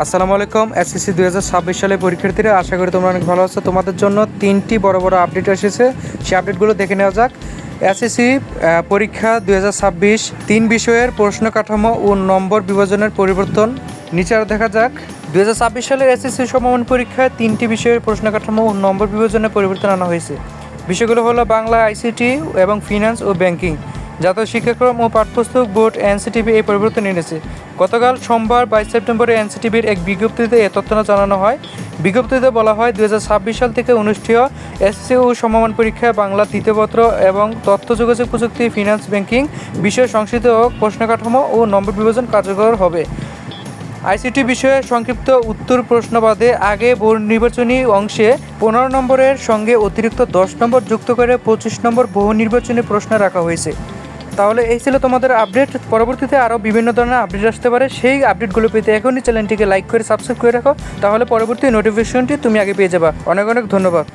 আসসালামু আলাইকুম এসএসসি দুই হাজার ছাব্বিশ সালে পরীক্ষার্থীরা, আশা করি তোমরা অনেক ভালো আছো। তোমাদের জন্য তিনটি বড় বড় আপডেট এসেছে। সেই আপডেটগুলো দেখে নেওয়া যাক। এসএসসি পরীক্ষা দুই হাজার ছাব্বিশ, তিন বিষয়ের প্রশ্ন কাঠামো ও নম্বর বিভাজনের পরিবর্তন। নিচে আর দেখা যাক। দু হাজার ছাব্বিশ সালের এসএসসি সমমান পরীক্ষায় তিনটি বিষয়ের প্রশ্ন কাঠামো ও নম্বর বিভাজনের পরিবর্তন আনা হয়েছে। বিষয়গুলো হলো বাংলা আইসিটি এবং ফিনান্স ও ব্যাংকিং জাতীয় শিক্ষাক্রম ও পাঠ্যপুস্তক বোর্ড এনসিটিভি এই পরিবর্তন এনেছে। গতকাল সোমবার বাইশ সেপ্টেম্বরে এনসিটিভির এক বিজ্ঞপ্তিতে এ তথ্য জানানো হয়। বিজ্ঞপ্তিতে বলা হয় দু হাজার ছাব্বিশ সাল থেকে অনুষ্ঠেয় এসএসসি ও সমমান পরীক্ষায় বাংলা তৃতীয়পত্র এবং তথ্য যোগাযোগ প্রযুক্তি, ফিনান্স, ব্যাংকিং বিষয় সংশ্লিষ্ট প্রশ্ন কাঠামো ও নম্বর বিভাজন কার্যকর হবে। আইসিটি বিষয়ে সংক্ষিপ্ত উত্তর প্রশ্নবাদে আগে বোর্ড নির্বাচনী অংশে পনেরো নম্বরের সঙ্গে অতিরিক্ত দশ নম্বর যুক্ত করে পঁচিশ নম্বর বহু নির্বাচনী প্রশ্ন রাখা হয়েছে। তাহলে এই ছিল তোমাদের আপডেট পরবর্তীতে আরও বিভিন্ন ধরনের আপডেট আসতে পারে। সেই আপডেটগুলো পেতে এখনই চ্যানেলটিকে লাইক করে সাবস্ক্রাইব করে রাখো। তাহলে পরবর্তী নোটিফিকেশনটি তুমি আগে পেয়ে যাবা। অনেক অনেক ধন্যবাদ।